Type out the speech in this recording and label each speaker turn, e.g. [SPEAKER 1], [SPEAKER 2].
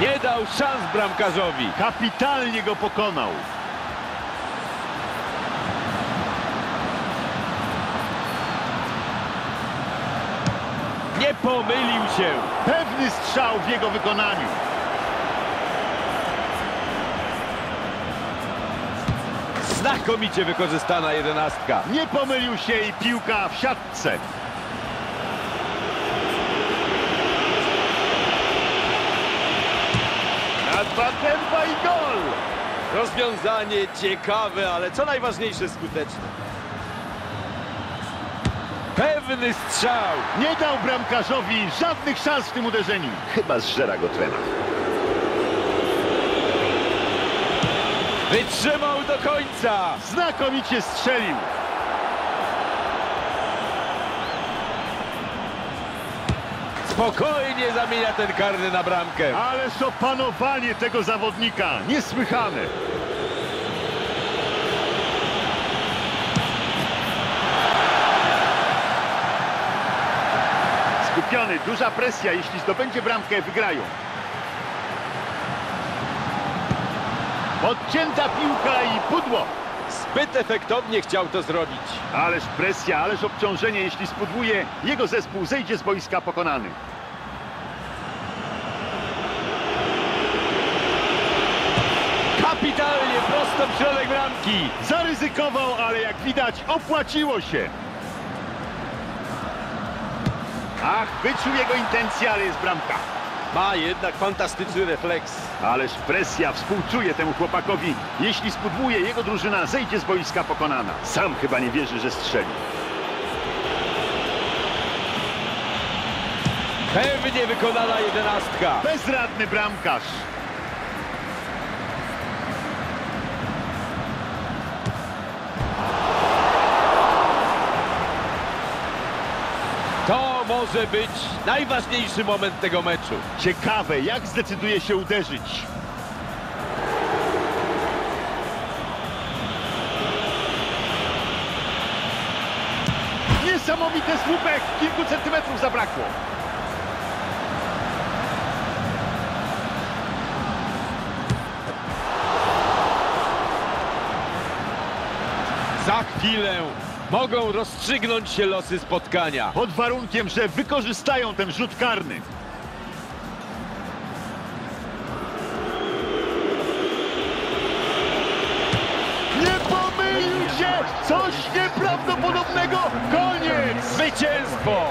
[SPEAKER 1] Nie dał szans bramkarzowi.
[SPEAKER 2] Kapitalnie go pokonał.
[SPEAKER 1] Nie pomylił się.
[SPEAKER 2] Pewny strzał w jego wykonaniu.
[SPEAKER 1] Znakomicie wykorzystana jedenastka.
[SPEAKER 2] Nie pomylił się i piłka w siatce. Tempa i gol.
[SPEAKER 1] Rozwiązanie ciekawe, ale co najważniejsze skuteczne. Pewny strzał.
[SPEAKER 2] Nie dał bramkarzowi żadnych szans w tym uderzeniu. Chyba zżera go trener.
[SPEAKER 1] Wytrzymał do końca.
[SPEAKER 2] Znakomicie strzelił.
[SPEAKER 1] Spokojnie zamienia ten karny na bramkę.
[SPEAKER 2] Ależ opanowanie tego zawodnika. Niesłychane. Skupiony, duża presja. Jeśli zdobędzie bramkę, wygrają. Odcięta piłka i pudło.
[SPEAKER 1] Zbyt efektownie chciał to zrobić.
[SPEAKER 2] Ależ presja, ależ obciążenie. Jeśli spudłuje, jego zespół zejdzie z boiska pokonany.
[SPEAKER 1] Kapitalnie, prosto w środek bramki.
[SPEAKER 2] Zaryzykował, ale jak widać opłaciło się. Ach, wyczuł jego intencje, ale jest bramka.
[SPEAKER 1] Ma jednak fantastyczny refleks.
[SPEAKER 2] Ależ presja współczuje temu chłopakowi. Jeśli spudłuje, jego drużyna zejdzie z boiska pokonana. Sam chyba nie wierzy, że strzeli.
[SPEAKER 1] Pewnie wykonana jedenastka.
[SPEAKER 2] Bezradny bramkarz.
[SPEAKER 1] To może być najważniejszy moment tego meczu.
[SPEAKER 2] Ciekawe, jak zdecyduje się uderzyć. Niesamowity słupek, kilku centymetrów zabrakło.
[SPEAKER 1] Za chwilę mogą rozstrzygnąć się losy spotkania.
[SPEAKER 2] Pod warunkiem, że wykorzystają ten rzut karny. Nie pomylił się! Coś nieprawdopodobnego! Koniec!
[SPEAKER 1] Zwycięstwo!